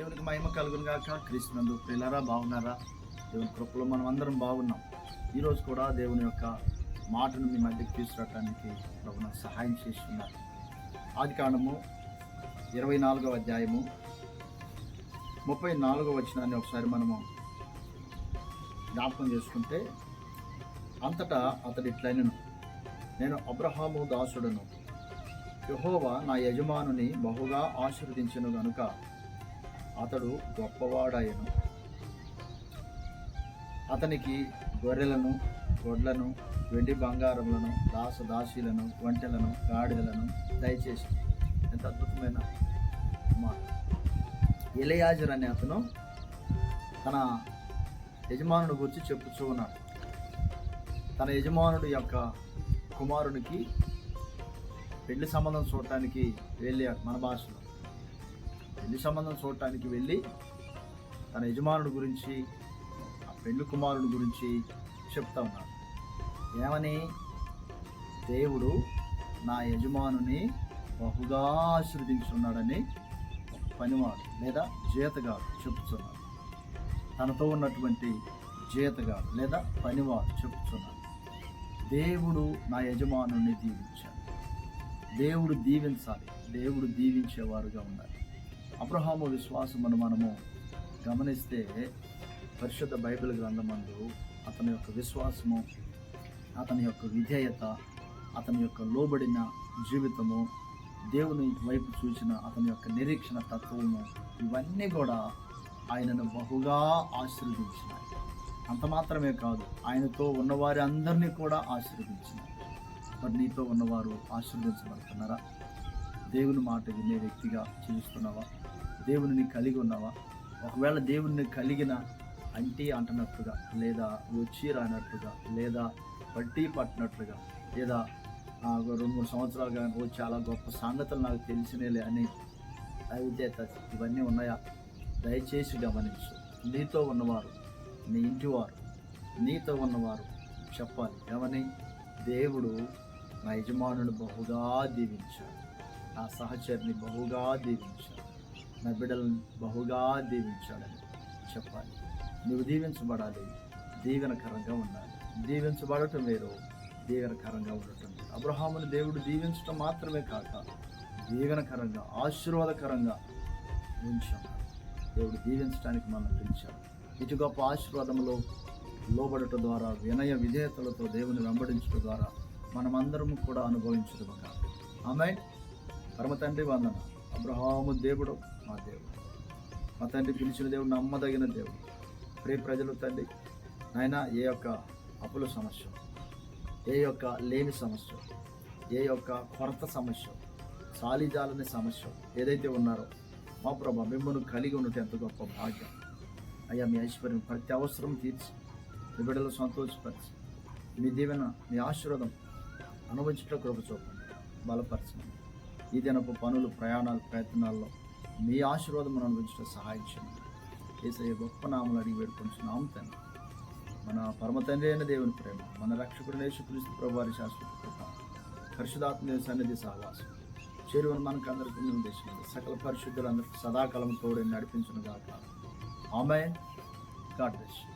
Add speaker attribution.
Speaker 1: దేవునికి మహిమ కలుగును గాక. క్రీస్తునందు పిల్లరా బాగున్నారా? దేవుని కృపలో మనం అందరం బాగున్నాం. ఈరోజు కూడా దేవుని యొక్క మాటను మీ మధ్యకి తీసుకురావడానికి ప్రభు సహాయం చేస్తున్నారు. ఆది కాండము ఇరవై నాలుగవ అధ్యాయము ముప్పై నాలుగవ వచనాన్ని ఒకసారి మనము జ్ఞాపకం చేసుకుంటే అంతటా అతడు ఇట్లైనను నేను అబ్రహాము దాసుడను యహోవా నా యజమానుని బహుగా ఆశీర్వదించను గనుక అతడు గొప్పవాడాయను అతనికి గొర్రెలను గొడ్లను వెండి బంగారములను దాసదాసీలను వంటలను వంటెలను గాడిదలను దయచేసి. ఎంత అద్భుతమైన మాట. ఎలయాజర్ అనే అతను తన యజమానుడు గురించి చెప్పుచూ ఉన్నాడు. తన యజమానుడు యొక్క కుమారునికి పెళ్ళి సంబంధం చూడటానికి వెళ్ళాడు మన భాషలో. పెళ్ళి సంబంధం చూడటానికి వెళ్ళి తన యజమానుడి గురించి ఆ పెళ్ళి కుమారుడి గురించి చెప్తా ఉన్నాడు ఏమని? దేవుడు నా యజమానుని బహుగా ఆశీర్వదించున్నాడని పనివాడు లేదా జీతగాడు చెప్తున్నాడు. తనతో ఉన్నటువంటి జీతగాడు లేదా పనివాడు చెప్తున్నాడు. దేవుడు నా యజమానుని దీవించాడు. దేవుడు దీవించాలి. దేవుడు దీవించేవారుగా ఉండాలి. అబ్రహాము విశ్వాసమును మనము గమనిస్తే పరిశుద్ధ బైబిల్ గ్రంథమందు అతని యొక్క విశ్వాసము అతని యొక్క విధేయత అతని యొక్క లోబడిన జీవితము దేవుని వైపు చూసిన అతని యొక్క నిరీక్షణ తత్వము ఇవన్నీ కూడా ఆయనను బహుగా ఆశీర్వదించినాయి. అంత మాత్రమే కాదు ఆయనతో ఉన్నవారి అందరినీ కూడా ఆశీర్వదించినాయి. మరి నీతో ఉన్నవారు ఆశీర్వదించబడుతున్నారా? దేవుని మాట వినే వ్యక్తిగా జీవిస్తున్నావా? దేవుని కలిగి ఉన్నావా? ఒకవేళ దేవుణ్ణి కలిగిన అంటి అంటనట్టుగా లేదా వచ్చి రానట్టుగా లేదా పట్టి పట్టినట్లుగా లేదా నాకు రెండు మూడు సంవత్సరాలుగా ఓ చాలా గొప్ప సంగతులు నాకు తెలిసినలే అని అయితే ఇవన్నీ ఉన్నాయా? దయచేసి గమనించు. నీతో ఉన్నవారు నీ ఇంటివారు నీతో ఉన్నవారు చెప్పాలి. ఏమని? దేవుడు నా యజమానుడు బహుగా దీవించాడు. నా సహచరిని బహుగా దీవించాడు. నా బిడ్డలను బహుగా దీవించాలని చెప్పాలి. నువ్వు దీవించబడాలి. దీవెనకరంగా ఉండాలి. దీవించబడటం వేరు. దీవెనకరంగా ఉండటం వేరు. అబ్రహాముని దేవుడు దీవించడం మాత్రమే కాక దీవెనకరంగా ఆశీర్వాదకరంగా ఉంచాం దేవుడు దీవించడానికి మనం పిలిచాడు. ఇటు గొప్ప ఆశీర్వాదంలో లోబడటం ద్వారా వినయ విధేయతలతో దేవుని వెంబడించడం ద్వారా మనమందరం కూడా అనుభవించడం కాదు ఆమె పరమ తండ్రి వందన అబ్రహాము దేవుడు మా దేవుడు. మా తండ్రి పిలిచిన దేవుడు నమ్మదగిన దేవుడు. ప్రే ప్రజలు తండ్రి నాయన ఏ యొక్క అప్పుల సమస్య ఏ యొక్క లేని సమస్య ఏ యొక్క కొరత సమస్య సాలిజాలని సమస్య ఏదైతే ఉన్నారో మా ప్రభా మిమ్మల్ని కలిగి ఉన్నట్టు ఎంత గొప్ప భాగ్యం. అయ్యా మీ ఐశ్వర్యం ప్రతి అవసరం తీర్చి మీ బిడ్డలు సంతోషపరిచి మీ దీవెన మీ ఆశీర్వాదం అనుభవించట కృప చూపండి. బలపరచండి. ఈ దినపు పనులు ప్రయాణాలు ప్రయత్నాల్లో మీ ఆశీర్వాదం అనుభవించడం సహాయం చేయండి ఏసయ్య గొప్ప నామలు అడిగి వేడుకుంటున్నాం తండ్రి. మన పరమ తండ్రి అయిన దేవుని ప్రేమ మన రక్షకుడు యేసుక్రీస్తు ప్రభువారి శాశ్వత కృప పరిశుధాత్మ సన్నిధి సహవాసం చేరువని మనకు అందరికీ నిర్దేశించింది సకల పరిశుద్ధులందరికీ సదాకాలం తోడని నడిపించిన దాకా ఆమె గాడ్ బ్లెస్